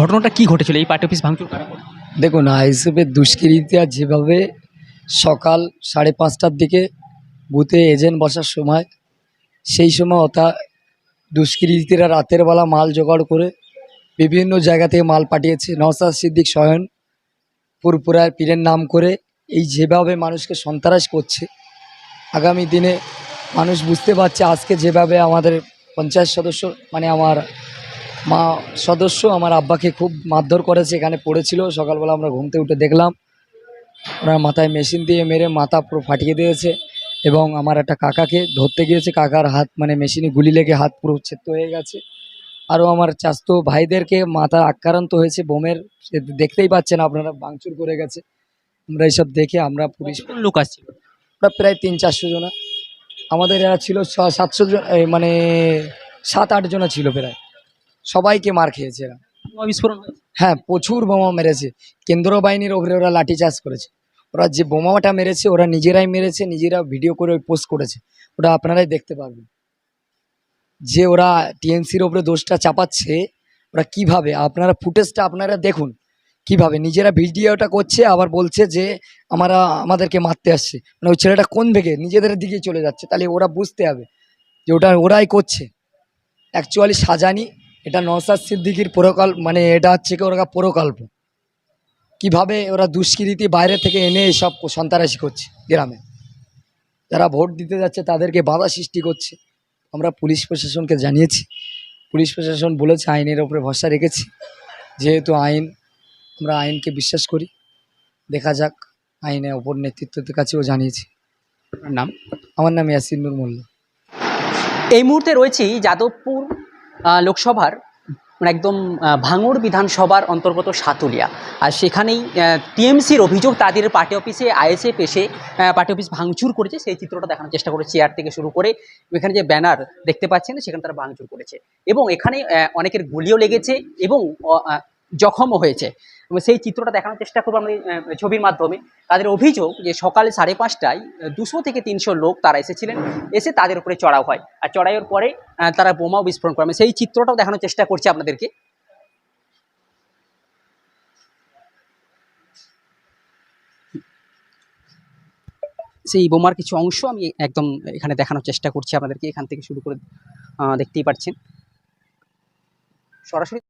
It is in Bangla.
ঘটনাটা কি ঘটেছিল এই পার্টি অফিস ভাঙচুর কারা? দেখুন আইএসএফের দুষ্কৃতীরা যেভাবে সকাল সাড়ে পাঁচটার দিকে বুথে এজেন্ট বসার সময়, সেই সময় ওটা দুষ্কৃতীরা রাতের বেলা মাল জোগাড় করে বিভিন্ন জায়গা থেকে মাল পাঠিয়েছে নওসাদ সিদ্দিক স্বয়ন পুরপুরার পীরের নাম করে এই যেভাবে মানুষকে সন্ত্রাস করছে, আগামী দিনে মানুষ বুঝতে পারছে আজকে যেভাবে আমাদের পঞ্চায়েত সদস্য মানে আমার মা সদস্য আমার আব্বাকে খুব মারধর করেছে এখানে পড়েছিল। সকালবেলা আমরা ঘুমতে উঠে দেখলাম ওনার মাথায় মেশিন দিয়ে মেরে মাথা পুরো ফাটিয়ে দিয়েছে এবং আমার একটা কাকাকে ধরতে গিয়েছে। কাকার হাত মানে মেশিনে গুলি লেগে হাত পুরো ছেত্ত হয়ে গেছে। আরও আমার চাস্তো ভাইদেরকে মাথা আক্রান্ত হয়েছে বোমের সে দেখতেই পাচ্ছেন আপনারা ভাঙচুর করে গেছে। আমরা এইসব দেখে আমরা পুলিশ লোক আসছিল? ওরা প্রায় তিন চারশো জনা। আমাদের এরা ছিল ছ সাতশো জন মানে সাত আট জনা ছিল প্রায়। সবাইকে মার খেয়েছে এরা। বোমা বিস্ফোরণ হয়েছে হ্যাঁ প্রচুর বোমা মেরেছে। কেন্দ্র বাহিনীর ওপরে ওরা লাঠিচার্জ করেছে। ওরা যে বোমাটা মেরেছে ওরা নিজেরাই মেরেছে নিজেরা ভিডিও করে পোস্ট করেছে। ওটা আপনারাই দেখতে পারবেন। যে ওরা টিএমসির ওপরে দোষটা চাপাচ্ছে ওরা কীভাবে? আপনারা ফুটেজটা আপনারা দেখুন। কীভাবে? নিজেরা ভিডিওটা করছে আবার বলছে যে আমরা আমাদেরকে মারতে আসছে। মানে ওই ছেলেটা কোন দিকে? নিজেদের দিকে চলে যাচ্ছে। তাহলে ওরা বুঝতে হবে যে ওটা ওরাই করছে। অ্যাকচুয়ালি সাজানি এটা নওসাদ সিদ্দিকির প্রকল্প মানে এটা হচ্ছে কি ওরা প্রকল্প। কীভাবে ওরা দুষ্কৃতি বাইরে থেকে এনে সব সন্ত্রাসী করছে গ্রামে। যারা ভোট দিতে যাচ্ছে তাদেরকে বাধা সৃষ্টি করছে। আমরা পুলিশ প্রশাসনকে জানিয়েছি। পুলিশ প্রশাসন বলেছে আইনের ওপরে ভরসা রেখেছি। যেহেতু আইন আমরা আইনকে বিশ্বাস করি। দেখা যাক আইনের ওপর নেতৃত্বের কাছেও জানিয়েছি। নাম? আমার নাম ইয়াসিনুর মোল্লা। এই মুহূর্তে রয়েছি যাদবপুর লোকসভার মানে একদম ভাঙুর বিধানসভার অন্তর্গত সাতুলিয়া। আর সেখানেই টিএমসির অভিযোগ তাদের পার্টি অফিসে, আইএসএফ পেশে পার্টি অফিস ভাঙচুর করেছে। সেই চিত্রটা দেখানোর চেষ্টা করে চেয়ার থেকে শুরু করে। এখানে যে ব্যানার দেখতে পাচ্ছেন, সেখানে তারা ভাঙচুর করেছে। এবং এখানে অনেকের গুলিও লেগেছে এবং জখমও হয়েছে। এবং সেই চিত্রটা দেখানোর চেষ্টা করব আমি ছবির মাধ্যমে। তাদের অভিযোগ যে সকাল সাড়ে পাঁচটায় দুশো থেকে তিনশো লোক তারা এসেছিলেন, এসে তাদের উপরে চড়াও হয়। আর চড়াইয়ের পরে তারা বোমাও বিস্ফোরণ করে। সেই চিত্রটাও দেখানোর চেষ্টা করছি আপনাদেরকে। সেই বোমার কিছু অংশ আমি একদম এখানে দেখানোর চেষ্টা করছি আপনাদেরকে। এখান থেকে শুরু করে দেখতেই পাচ্ছেন। সরাসরি